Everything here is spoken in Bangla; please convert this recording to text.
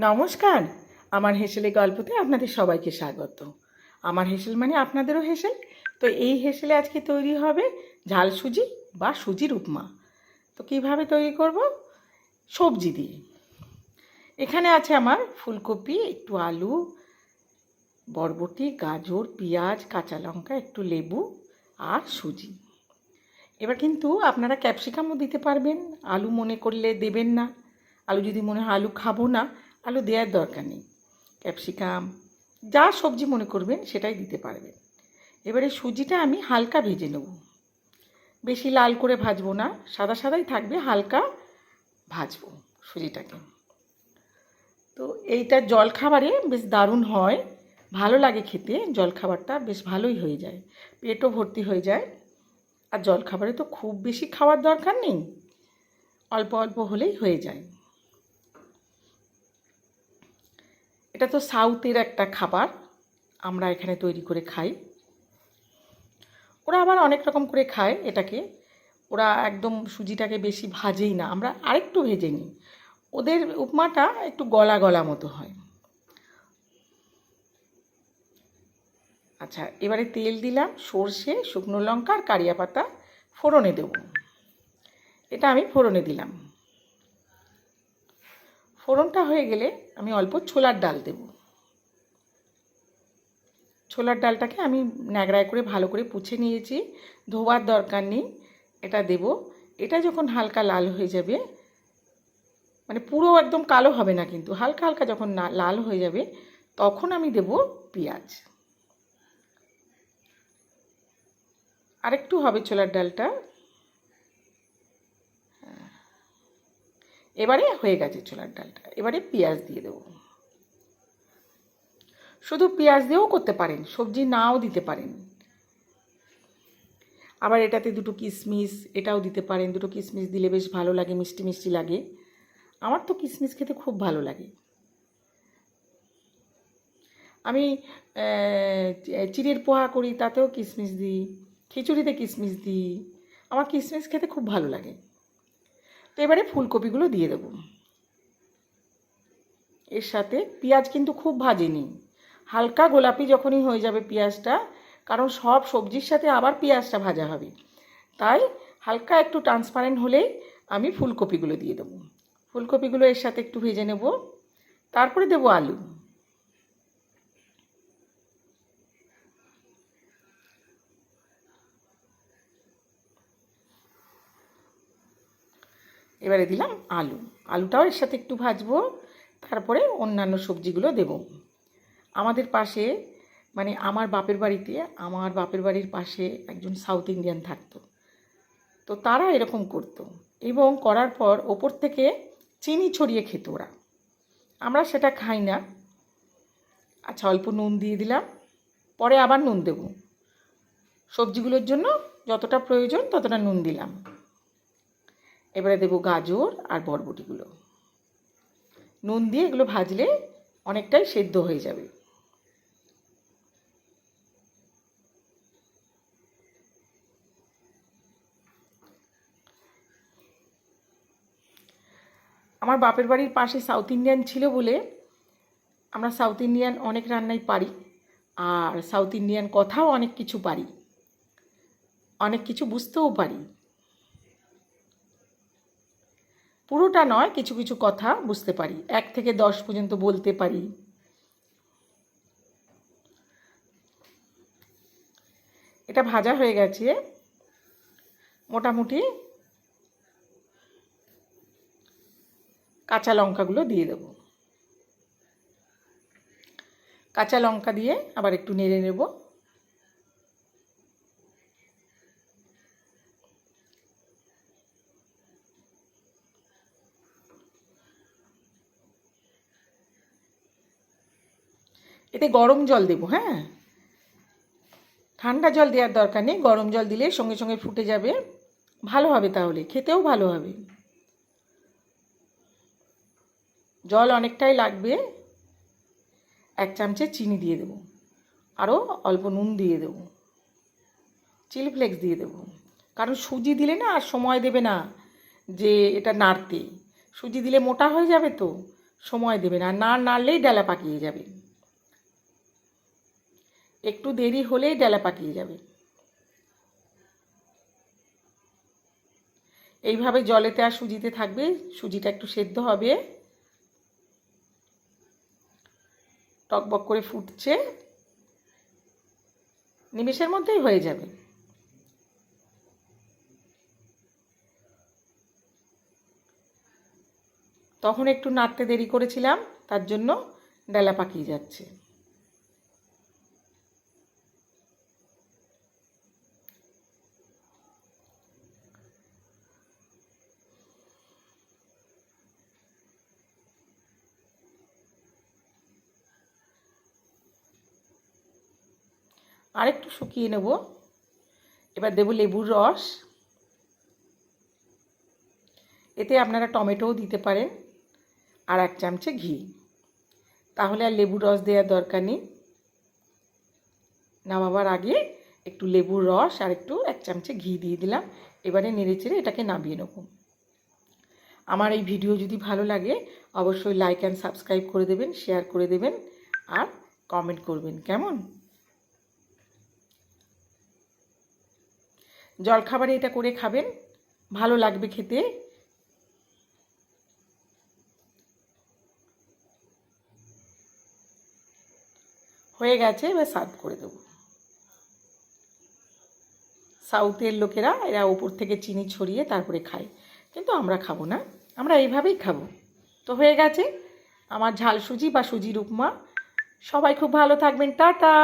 নমস্কার। আমার হেসেলে গল্পতে আপনাদের সবাইকে স্বাগত। আমার হেসেল মানে আপনাদেরও হেসেল। তো এই হেসেলে আজকে তৈরি হবে ঝাল সুজি বা সুজির উপমা তো কীভাবে তৈরি করব? সবজি দিয়ে। এখানে আছে আমার ফুলকপি, একটু আলু, বরবটি, গাজর, পেঁয়াজ, কাঁচা লঙ্কা, একটু লেবু আর সুজি। এবার কিন্তু আপনারা ক্যাপসিকামও দিতে পারবেন। আলু মনে করলে দেবেন না। আলু যদি মনে হয় আলু খাব না আলু দেওয়ার দরকার নেই। ক্যাপসিকাম, যা সবজি মনে করবেন সেটাই দিতে পারবেন। এবারে সুজিটা আমি হালকা ভেজে নেব। বেশি লাল করে ভাজবো না, সাদা সাদাই থাকবে, হালকা ভাজবো সুজিটাকে। তো এইটা জলখাবারে বেশ দারুণ হয়, ভালো লাগে খেতে, জলখাবারটা বেশ ভালোই হয়ে যায়, পেটও ভর্তি হয়ে যায়। আর জলখাবারে তো খুব বেশি খাওয়ার দরকার নেই, অল্প অল্প হলেই হয়ে যায়। এটা তো সাউথের একটা খাবার, আমরা এখানে তৈরি করে খাই। ওরা আবার অনেক রকম করে খায় এটাকে। ওরা একদম সুজিটাকে বেশি ভাজেই না, আমরা আরেকটু ভেজে নিই। ওদের উপমাটা একটু গলা গলা মতো হয়। আচ্ছা এবারে তেল দিলাম, সর্ষে, শুকনো লঙ্কা আর কারিয়া পাতা ফোড়নে দেব। এটা আমি ফোড়নে দিলাম। ফোড়নটা হয়ে গেলে আমি অল্প ছোলার ডাল দেব। ছোলার ডালটাকে আমি ন্যাকড়ায় করে ভালো করে পুছে নিয়েছি। ধোয়ার দরকার নেই, এটা দেব। এটা যখন হালকা লাল হয়ে যাবে মানে পুরো একদম কালো হবে না কিন্তু, হালকা হালকা যখন লাল হয়ে যাবে, তখন আমি দেব পেঁয়াজ। আরেকটু হবে ছোলার ডালটা। এবারে হয়ে গেছে ছোলার ডালটা। এবারে পেঁয়াজ দিয়ে দেবো। শুধু পেঁয়াজ দিয়েও করতে পারেন, সবজি নাও দিতে পারেন। আবার এটাতে দুটো কিশমিশ এটাও দিতে পারেন। দুটো কিশমিশ দিলে বেশ ভালো লাগে, মিষ্টি মিষ্টি লাগে। আমার তো কিশমিশ খেতে খুব ভালো লাগে। আমি চিড়ের পোহা করি, তাতেও কিশমিশ দিই, খিচুড়িতে কিশমিশ দিই। আমার কিশমিশ খেতে খুব ভালো লাগে। তো এবারে ফুলকপিগুলো দিয়ে দেবো। এর সাথে পেঁয়াজ কিন্তু খুব ভাজেনি। হালকা গোলাপি যখনই হয়ে যাবে পেঁয়াজটা, কারণ সব সবজির সাথে আবার পেঁয়াজটা ভাজা হবে। তাই হালকা একটু ট্রান্সপারেন্ট হলেই আমি ফুলকপিগুলো দিয়ে দেবো। ফুলকপিগুলো এর সাথে একটু ভেজে নেব। তারপরে দেবো আলু। এবারে দিলাম আলু। আলুটাও এর সাথে একটু ভাজবো, তারপরে অন্যান্য সবজিগুলো দেব। আমাদের পাশে মানে আমার বাপের বাড়িতে, আমার বাপের বাড়ির পাশে একজন সাউথ ইন্ডিয়ান থাকতো। তো তারা এরকম করতো এবং করার পর ওপর থেকে চিনি ছড়িয়ে খেত ওরা। আমরা সেটা খাই না। আচ্ছা অল্প নুন দিয়ে দিলাম, পরে আবার নুন দেব। সবজিগুলোর জন্য যতটা প্রয়োজন ততটা নুন দিলাম। এবারে দেবো গাজর আর বরবটিগুলো। নুন দিয়ে এগুলো ভাজলে অনেকটাই সেদ্ধ হয়ে যাবে। আমার বাপের বাড়ির পাশে সাউথ ইন্ডিয়ান ছিল বলে আমরা সাউথ ইন্ডিয়ান অনেক রান্নাই পারি আর সাউথ ইন্ডিয়ান কথাও অনেক কিছু পারি। অনেক কিছু বুঝতেও পারি। পুরোটা নয়, কিছু কিছু কথা বুঝতে পারি। এক থেকে দশ পর্যন্ত বলতে পারি। এটা ভাজা হয়ে গেছে। মোটামুটি কাঁচা লঙ্কাগুলো দিয়ে দেব। কাঁচা লঙ্কা দিয়ে আবার একটু নেড়ে নেব। এতে গরম জল দেবো হ্যাঁ? ঠান্ডা জল দেওয়ার দরকার নেই, গরম জল দিলে সঙ্গে সঙ্গে ফুটে যাবে। ভালো হবে তাহলে, খেতেও ভালো হবে। জল অনেকটাই লাগবে, এক চামচে চিনি দিয়ে দেবো, আরও অল্প নুন দিয়ে দেবো, চিলি ফ্লেক্স দিয়ে দেবো। কারণ সুজি দিলে না আর সময় দেবে না যে এটা নাড়তে। সুজি দিলে মোটা হয়ে যাবে তো, সময় দেবেন আর না নাড়লেই ডালা পাকিয়ে যাবে। একটু দেরি হলেই ডালা পাকিয়ে যাবে। এইভাবে জলেতে আর সুজিতে থাকবে, সুজিটা একটু সেদ্ধ হবে। টকবক করে ফুটছে। নিমেষের মধ্যেই হয়ে যাবে। তখন একটু নাড়তে দেরি করেছিলাম, তার জন্য ডালা পাকিয়ে যাচ্ছে। আরেকটু শুকিয়ে নেব। এবার দেব লেবুর রস। এতে আপনারা টমেটোও দিতে পারেন আর এক চামচে ঘি। তাহলে আর লেবুর রস দেওয়ার দরকার নেই। নামাবার আগে একটু লেবুর রস আর একটু এক চামচে ঘি দিয়ে দিলাম। এবারে নেড়ে চেড়ে এটাকে নামিয়ে নেব। আমার এই ভিডিও যদি ভালো লাগে, অবশ্যই লাইক অ্যান্ড সাবস্ক্রাইব করে দেবেন শেয়ার করে দেবেন আর কমেন্ট করবেন। কেমন? জলখাবারে এটা করে খাবেন। ভালো লাগবে খেতে। হয়ে গেছে, এবার সার্ভ করে দেবো। সাউথের লোকেরা এরা ওপর থেকে চিনি ছড়িয়ে তারপরে খায়। কিন্তু আমরা খাব না, আমরা এইভাবেই খাব। তো হয়ে গেছে, আমার ঝাল সুজি বা সুজির উপমা সবাই খুব ভালো থাকবেন, টাটা!